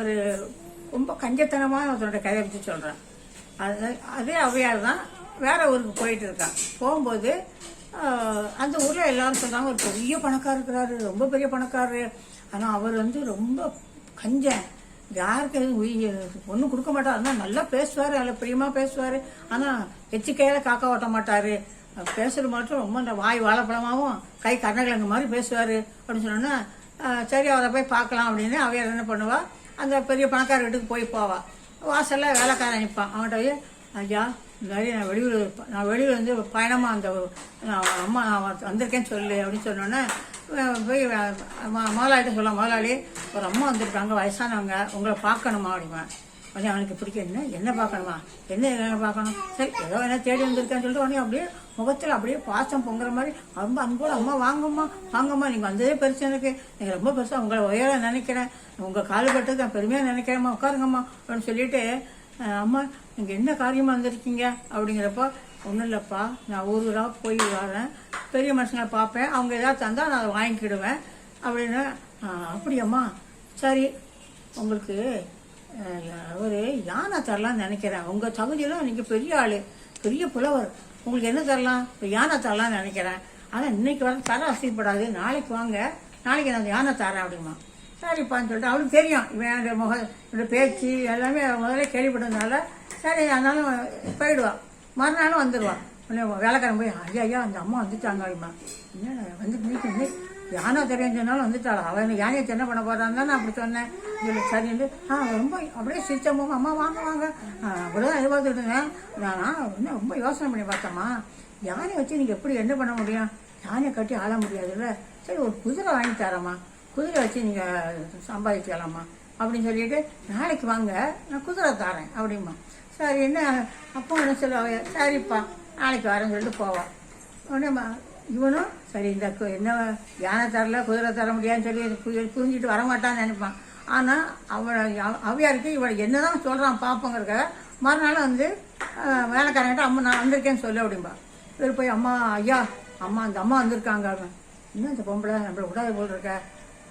ஒரு ரொம்ப கஞ்சத்தனமான ஒருத்தனோட கதையை பற்றி சொல்கிறேன் அது அதே அவையார் தான் வேற ஊருக்கு போயிட்டு இருக்கான். போகும்போது அந்த ஊரில் எல்லாரும் சொல்கிறாங்க ஒரு பெரிய பணக்காரர் இருக்கிறாரு ரொம்ப பெரிய பணக்காரரு. ஆனால் அவர் வந்து ரொம்ப கஞ்சன். யாருக்கு எதுவும் ஒன்றும் கொடுக்க மாட்டார். ஆனால் நல்லா பேசுவார் அதில் பிரியமாக பேசுவார். ஆனால் எச்சிக்கையில் காக்கா ஓட்ட மாட்டார். பேசுகிற மட்டும் ரொம்ப இந்த வாய் வாழைப்பழமாகவும் கை கர்ணகிழங்கு மாதிரி பேசுவார். அப்படின்னு சொன்னோன்னா சரி அவரை போய் பார்க்கலாம் அப்படின்னு அவையார் என்ன பண்ணுவாள் அந்த பெரிய பணக்கார வீட்டுக்கு போய் போவா. வாசல்ல வேலைக்காரன் நிற்பான் அவன்கிட்ட போய் ஐயா இந்த மாதிரி நான் வெளியூர் நான் வெளியூர் வந்து பயணமாக அந்த நான் அம்மா நான் வந்திருக்கேன்னு சொல்லு அப்படின்னு சொன்னோன்னே போய் ம- முதலாளிட்ட சொல்ல முதலாளி ஒரு அம்மா வந்திருக்காங்க வயசானவங்க உங்களை பார்க்கணுமா? அப்படிமா உடனே அவனுக்கு பிடிக்க என்ன? என்ன பார்க்கணுமா என்ன என்ன பார்க்கணும்? சரி ஏதோ என்ன தேடி வந்திருக்கான்னு சொல்லிட்டு உடனே அப்படியே முகத்தில் அப்படியே பாசம் பொங்குற மாதிரி ரொம்ப அன்போட அம்மா வாங்கம்மா வாங்கம்மா நீங்கள் வந்ததே பெருசு எனக்கு. நீங்கள் ரொம்ப பெருசாக உங்களை உயர நினைக்கிறேன். உங்கள் கால்பட்டது நான் பெருமையாக நினைக்கிறேம்மா உட்காருங்கம்மா அப்படின்னு சொல்லிட்டு அம்மா நீங்கள் என்ன காரியமாக வந்திருக்கீங்க? அப்படிங்கிறப்ப ஒன்றும் இல்லைப்பா நான் ஒரு ஊராக போய் வரேன். பெரிய மனுஷங்களை பார்ப்பேன். அவங்க ஏதாவது தந்தால் நான் அதை வாங்கிக்கிடுவேன். அப்படின்னு அப்படியாம்மா. சரி உங்களுக்கு அவர் யானை தரலாம்னு நினைக்கிறேன்? உங்கள் தகுதியெல்லாம் நீங்கள் பெரிய ஆள் பெரிய புலவர். உங்களுக்கு என்ன தரலாம்? இப்போ யானை தரலாம்னு நினைக்கிறேன்? ஆனால் இன்னைக்கு வர தர வசதிப்படாது நாளைக்கு வாங்க. நாளைக்கு நான் அந்த யானை தரேன் அப்படிமா. சரிப்பான்னு சொல்லிட்டு அவளுக்கு தெரியும். இவன் என் முக என்னோட பேச்சு எல்லாமே முதல்ல கேள்விப்பட்டதுனால சரி அதனாலும் போயிடுவான் மறுநாளும் வந்துடுவான் உடனே வேலைக்காரன் போய் ஐயா ஐயா அந்த அம்மா வந்துட்டாங்க அப்படிமா. என்ன வந்து நிற்கிறது யானை தெரியும் சொன்னாலும் வந்துட்டாள் அவன் யானையை என்ன பண்ண போறான்னு தான் நான் அப்படி சொன்னேன். இல்லை சரின்னு ஆ ரொம்ப அப்படியே சிரிச்சம்மா அம்மா வாங்க வாங்க. அப்படிதான் எதிர்பார்த்துட்டு இருந்தேன். நான் இன்னும் ரொம்ப யோசனை பண்ணி பார்த்தம்மா. யானையை வச்சு நீங்கள் எப்படி என்ன பண்ண முடியும்? யானையை கட்டி ஆள முடியாதுல்ல. சரி ஒரு குதிரை வாங்கி தரேம்மா. குதிரை வச்சு நீங்கள் சம்பாதிக்கலாமா அப்படின்னு சொல்லிட்டு நாளைக்கு வாங்க நான் குதிரை தரேன். அப்படிமா சரி என்ன? அப்போ என்ன சொல்லுவாங்க? சரிப்பா நாளைக்கு வரேன்னு சொல்லிட்டு போவான் உடனே இவனும் சரி இந்த என்ன யானை தரல குதிரை தர முடியாதுன்னு சொல்லி கு- புரிஞ்சுட்டு வரமாட்டான்னு நினைப்பான். ஆனால் அவனை அவ- இவனை என்ன என்னதான் சொல்கிறான் பார்ப்போங்கிறக்க மறுநாள் வந்து வேலைக்காரங்கிட்ட அம்மா நான் வந்திருக்கேன்னு சொல்ல அப்படிம்பா. இவர் போய் அம்மா ஐயா அம்மா அந்த அம்மா வந்திருக்காங்க அவன் என்ன இந்த பொம்பளை? நம்மளை விடாத போல் இருக்க.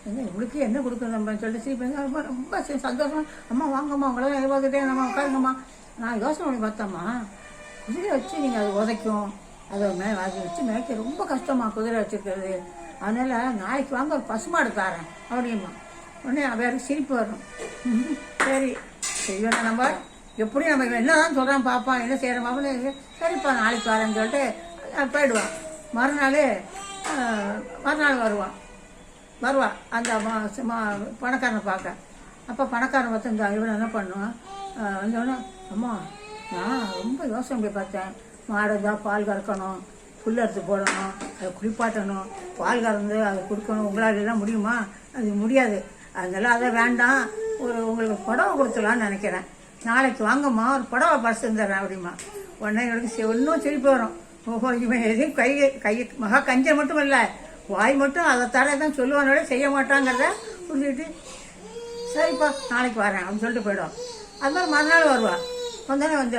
என்ன இவளுக்கு என்ன கொடுக்கணும்? நம்ம சொல்லிட்டு சிரிப்பு ரொம்ப ரொம்ப சரி, சந்தோஷமா அம்மா வாங்கம்மா உங்களெல்லாம் எதிர்பார்த்துட்டேன் நம்ம உட்காருங்கம்மா. நான் யோசனை பண்ணி பார்த்தம்மா. குதிரை வச்சு நீங்கள் அது உதைக்கும். அதை மே அதை வச்சு மேய்க்க ரொம்ப கஷ்டமா குதிரை வச்சுருக்கிறது. அதனால் நாளைக்கு வாங்க ஒரு பசுமாடு தாரேன் அப்படிமா உடனே அவருக்கு சிரிப்பு வரும். ம், சரி செய்வேன் நம்ம. எப்படியும் நம்ம என்னதான் சொல்கிறான் பார்ப்பான் என்ன செய்கிறோம் பாப்பா சரிப்பா நாளைக்கு வரேன்னு சொல்லிட்டு போயிடுவான். மறுநாள் மறுநாள் வருவான். வருவான். அந்த ம- பணக்காரனை பார்க்க. அப்போ பணக்காரன் பார்த்து இந்த இவன் என்ன பண்ணுவான்? வந்தோடனே அம்மா நான் ரொம்ப யோசனை போய் பார்த்தேன். மாடு தான் பால் கறக்கணும் புல் அறுத்து போடணும் அதை குளிப்பாட்டணும் பால் கறந்து அதை கொடுக்கணும். உங்களால் எல்லாம் முடியுமா? அது முடியாது. அதனால அதை வேண்டாம். ஒரு உங்களுக்கு புடவை கொடுத்துலான்னு நினைக்கிறேன். நாளைக்கு வாங்கம்மா ஒரு புடவை பரிசு தரேன் அப்படிமா உடனே எனக்கு ஒன்றும் சிரிப்பு வரும். ஓஹோ இவன் எதையும் கை கை மகா கஞ்சன் மட்டும் இல்லை. வாய் மட்டும் அதை தர தான் சொல்லுவானோட செய்ய மாட்டாங்கிறத புரிஞ்சுக்கிட்டு சரிப்பா நாளைக்கு வரேன் அப்படின்னு சொல்லிட்டு போயிடும் அது மாதிரி மறுநாள் வருவாள் வந்தோடனே வந்து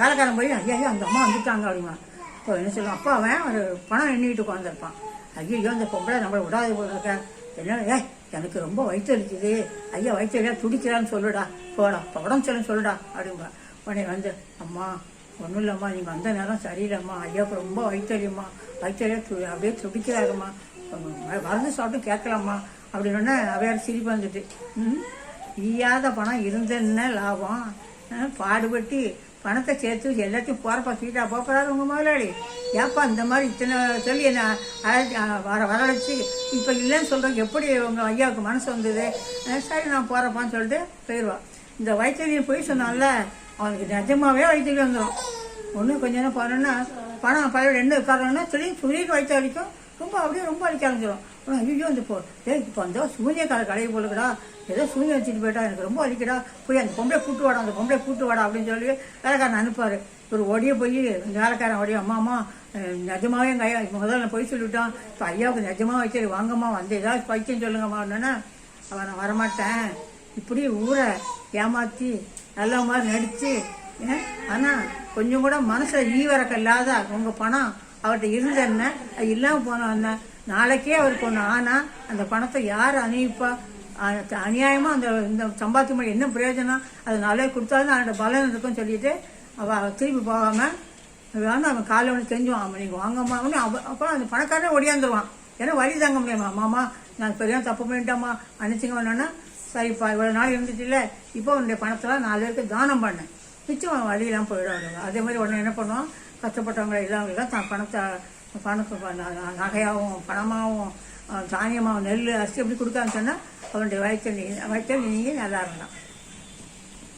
வேலைக்காரன் போய் ஐயா அந்த அம்மா வந்துட்டாங்க அப்படிமா இப்போ என்ன சொல்லுவான் அப்பா அவன் ஒரு பணம் எண்ணிக்கிட்டு உட்காந்துருப்பான் ஐயோ அந்த பொம்பளை நம்மளை விடாது போல என்ன ஏ எனக்கு ரொம்ப வயிற்று வலிக்குது ஐயா வயிற்று துடிக்கிறான்னு சொல்லுடா போடா இப்போ உடம்பு சொல்லு சொல்லுடா அப்படிம்பா உடனே வந்து அம்மா ஒன்றும் இல்லைம்மா நீங்கள் வந்த நேரம் சரியில்லைம்மா ஐயாவுக்கு ரொம்ப வயிற்றுமா வயிற்றுலையா து அப்படியே துடிக்கிறாருமா மருந்து சாப்பிட்டு கேட்கலாம்மா அப்படின்னு அவையார் சிரிப்பு வந்துட்டு ம் ஈயாத பணம் இருந்ததுன்னா லாபம் பாடுபட்டு பணத்தை சேர்த்து எல்லாத்தையும் போகிறப்ப சீட்டாக போகிறாரு உங்கள் முதலாளி ஏப்பா இந்த மாதிரி இத்தனை சொல்லி என்ன வர வரவழைச்சி இப்போ இல்லைன்னு சொல்கிறேன் எப்படி உங்கள் ஐயாவுக்கு மனசு வந்தது? சரி நான் போகிறப்பான்னு சொல்லிட்டு போயிடுவான் இந்த வயிற்றுலையும் போய் சொன்னான்ல அவனுக்கு நிஜமாவே வயிற்றுல வந்துடும் ஒன்று கொஞ்ச நேரம் போனோன்னா பணம் பழைய ரெண்டு உட்காரணும்னா சொல்லி சொல்லிட்டு வயிற்று வரைக்கும் ரொம்ப அப்படியே ரொம்ப அழிக்க ஆரம்பிச்சிடும் அப்புறம் ஐயோ இந்த போ ஏய் இப்போ அந்த சூனியக்கார கடையை போலுக்கடா. ஏதோ சூனியம் வச்சுட்டு போயிட்டா. எனக்கு ரொம்ப வலிக்கடா போய் அந்த பொம்பளை கூட்டு வாடா அந்த பொம்பளை கூட்டு வாடா அப்படின்னு சொல்லி வேலைக்காரன் அனுப்பார் ஒரு ஒடியே போய் வேலைக்காரன் ஒடிய அம்மா அம்மா நிஜமாவே எங்கள் ஐயா முதல்ல போய் சொல்லிவிட்டான் இப்போ ஐயாவுக்கு நிஜமா வச்சு வாங்கம்மா வந்து ஏதாவது பைத்தியம் சொல்லுங்கம்மா அப்படின்னா அவன் நான் வரமாட்டேன். இப்படி ஊரை ஏமாற்றி நல்ல மாதிரி நடித்து ஆனால் கொஞ்சம் கூட மனசில் ஈவரக்கம் இல்லாத உங்கள் பணம் அவர்கிட்ட இருந்தேன்ன அது இல்லாமல் போன என்ன நாளைக்கே அவருக்கு ஒன்று ஆனால் அந்த பணத்தை யார் அணிவிப்பா? அநியாயமாக அந்த இந்த சம்பாத்தியம் பண்ணி என்ன பிரயோஜனம்? அது நல்லா கொடுத்தாலும் அதோட பலன் இருக்குன்னு சொல்லிட்டு அவள் திருப்பி போகாமல் வேணா அவன் காலை ஒன்று தெரிஞ்சுவான். அவன் நீங்கள் வாங்கம்மா. அவனு அப்புறம் அந்த பணக்காரன் ஒடியாந்துருவான் ஏன்னா வழி தாங்க முடியாமா மாமா நான் பெரிய தப்பு பண்ணிட்டாம்மா. அனுப்பிச்சிங்க வேணும்னா. சரிப்பா இவ்வளோ நாள் இருந்துச்சுல்ல இப்போ உன்னுடைய பணத்தெல்லாம் நாலு பேருக்கு தானம் பண்ணேன். மிச்சம் அவன் வழியெல்லாம் போயிடுவாங்க அதே மாதிரி உடனே என்ன பண்ணுவான்? கஷ்டப்பட்டவங்க இல்லாமலாம் தான் பணத்தை பணத்தை ந- நகையாகவும் பணமாகவும் தானியமாகவும் நெல் அரிசி எப்படி கொடுக்கான்னு சொன்னால் அவனுடைய வயிற்று நீ வயிற்று நீங்கள் நல்லா இருந்தான்